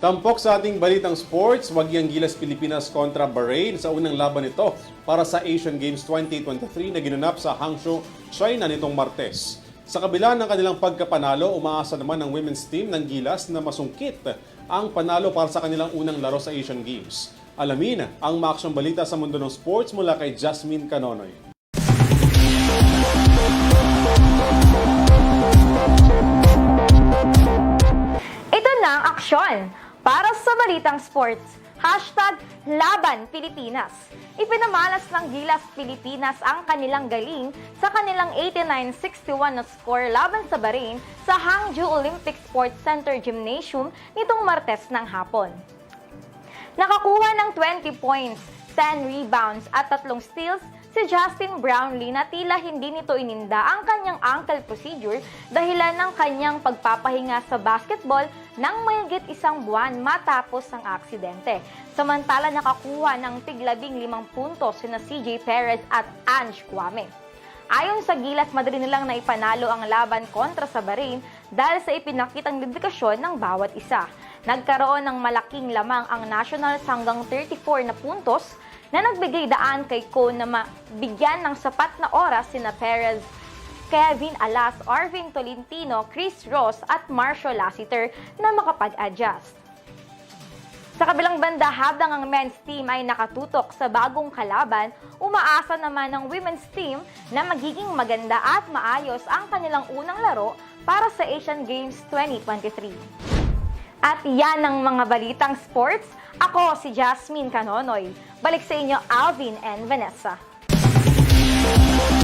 Tampok sa ating balitang sports, wagyang Gilas Pilipinas kontra Bahrain sa unang laban nito para sa Asian Games 2023 na ginanap sa Hangzhou, China nitong Martes. Sa kabila ng kanilang pagkapanalo, umaasa naman ng women's team ng Gilas na masungkit ang panalo para sa kanilang unang laro sa Asian Games. Alamin ang maaksyong balita sa mundo ng sports mula kay Jasmine Canonoy. Ito na ang aksyon para sa Balitang Sports. Hashtag Laban Pilipinas. Ipinamalas ng Gilas Pilipinas ang kanilang galing sa kanilang 89-61 na score laban sa Bahrain sa Hangzhou Olympic Sports Center Gymnasium nitong Martes ng hapon. Nakakuha ng 20 points, 10 rebounds at tatlong steals si Justin Brownlee na tila hindi nito ininda ang kanyang ankle procedure dahilan ng kanyang pagpapahinga sa basketball ng mayigit isang buwan matapos ang aksidente. Samantala nakakuha ng tiglabing limang puntos sina CJ Perez at Ange Kwame. Ayon sa Gilas, madali nilang naipanalo ang laban kontra sa Bahrain dahil sa ipinakitang dedikasyon ng bawat isa. Nagkaroon ng malaking lamang ang Nationals hanggang 34 na puntos na nagbigay daan kay Cone na mabigyan ng sapat na oras sina Perez, Kevin Alas, Arvin Tolentino, Chris Ross at Marshall Lassiter na makapag-adjust. Sa kabilang banda, habang ang men's team ay nakatutok sa bagong kalaban, umaasa naman ng women's team na magiging maganda at maayos ang kanilang unang laro para sa Asian Games 2023. At yan ang mga balitang sports. Ako si Jasmine Canonoy. Balik sa inyo, Alvin and Vanessa.